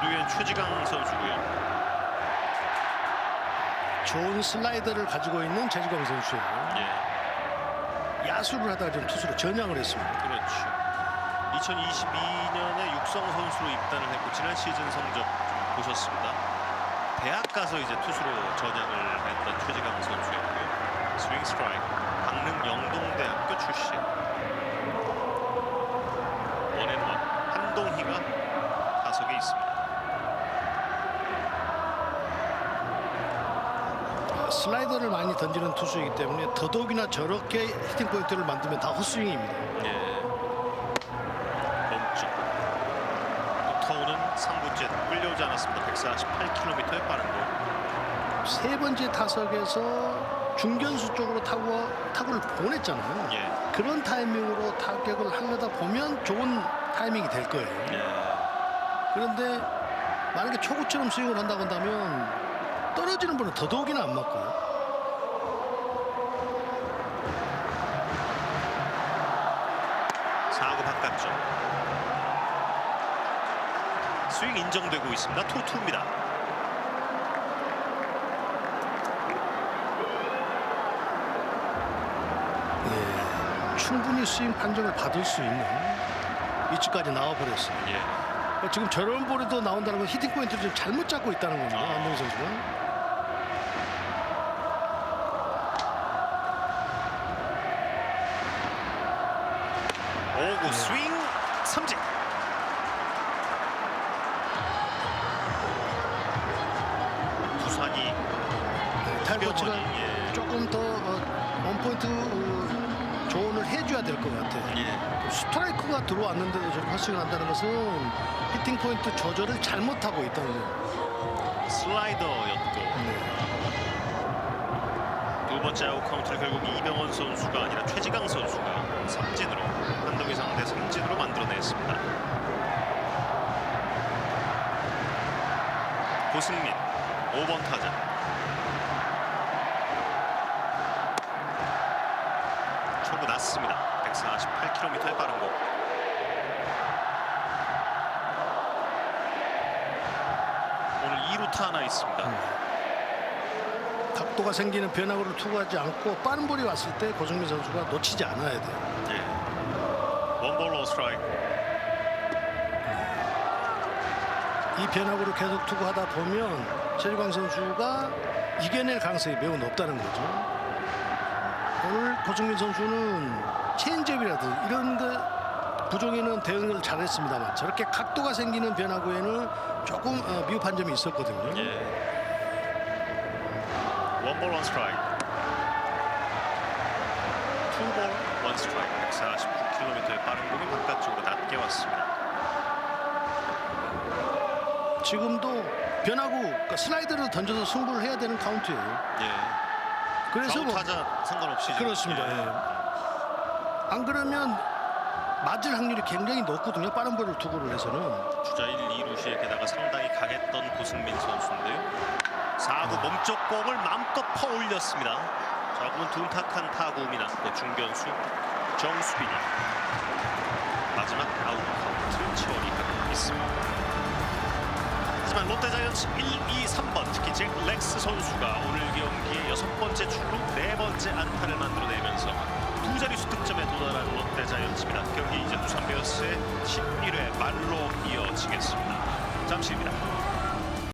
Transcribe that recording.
선두엔 최지강 선수고요. 좋은 슬라이더를 가지고 있는 최지광 선수예요. 예, 야수를 하다가 좀 투수로 전향을 했습니다. 그렇죠. 2022년에 육성 선수로 입단을 했고 지난 시즌 성적 보셨습니다. 대학 가서 이제 투수로 전향을 했던 최지강 선수였고요. 스윙 스트라이크 강릉 영동대학교 출신. 슬라이더를 많이 던지는 투수이기 때문에 더더욱이나 저렇게 히팅 포인트를 만들면 다 헛스윙입니다. 예. 멈쪽. 터우는 3구째 끌려오지 않았습니다. 148km의 빠른 공. 세 번째 타석에서 중견수 쪽으로 타고 타구를 보냈잖아요. 예. 그런 타이밍으로 타격을 하려다 보면 좋은 타이밍이 될 거예요. 예. 그런데 만약에 초구처럼 스윙을 한다고 한다면 떨어지는 분은 더더욱이나 안 맞고요. 사구 바깥쪽. 스윙 인정되고 있습니다. 투투입니다. 예, 충분히 스윙 판정을 받을 수 있는 위치까지 나와버렸어요. 예. 지금 저런 볼에도 나온다는 건 히팅 포인트를 좀 잘못 잡고 있다는 겁니다. 아. 안동 선수가. 오구 스윙 삼진. 부산이 네, 탈거치가 이병헌이, 예. 조금 더 어, 원포인트 어, 조언을 해줘야 될 것 같아요. 예. 스트라이크가 들어왔는데도 저렇게 헛스윙을 한다는 것은 히팅 포인트 조절을 잘못하고 있다는 거예요. 슬라이더였고 네. 두 번째 아웃 카운트를 결국 이병헌 선수가 아니라 최지강 선수가 삼진으로 한동희 상대 삼진으로 만들어냈습니다. 고승민 5번 타자 초구 났습니다. 148km의 빠른 공. 오늘 2루타 하나 있습니다. 각도가 생기는 변화구를 투구하지 않고 빠른 볼이 왔을 때 고승민 선수가 놓치지 않아야 돼요. 예. 원볼 로 스트라이크. 이 변화구를 계속 투구하다 보면 최일광 선수가 이겨낼 가능성이 매우 높다는 거죠. 오늘 고승민 선수는 체인지업이라든 이런 거 부종에는 대응을 잘했습니다만 저렇게 각도가 생기는 변화구에는 조금 어, 미흡한 점이 있었거든요. 예. 원볼 원 스트라이크. 투볼 원 스트라이크. 149km의 빠른 공이 바깥쪽으로 낮게 왔습니다. 지금도 변화구 그러니까 슬라이더를 던져서 승부를 해야 되는 카운트예요. 예. 그래서 뭐 타자 상관없이 그렇습니다. 예. 예. 안 그러면 맞을 확률이 굉장히 높거든요. 빠른 볼을 투구를 해서는. 주자 1, 2루시에 게다가 상당히 강했던 고승민 선수인데요. 4구 몸쪽 공을 마음껏 퍼올렸습니다. 조금은 둔탁한 타구음이 났고 중견수 정수빈이 마지막 아웃 카운트 처리하고 있습니다. 하지만 롯데 자이언츠 1, 2, 3번 특히 잭 렉스 선수가 오늘 경기의 여섯 번째 출루 네 번째 안타를 만들어내면서 두 자릿수 득점에 도달한 롯데 자이언츠입니다. 경기 이제 두산 베어스의 11회 말로 이어지겠습니다. 잠시입니다.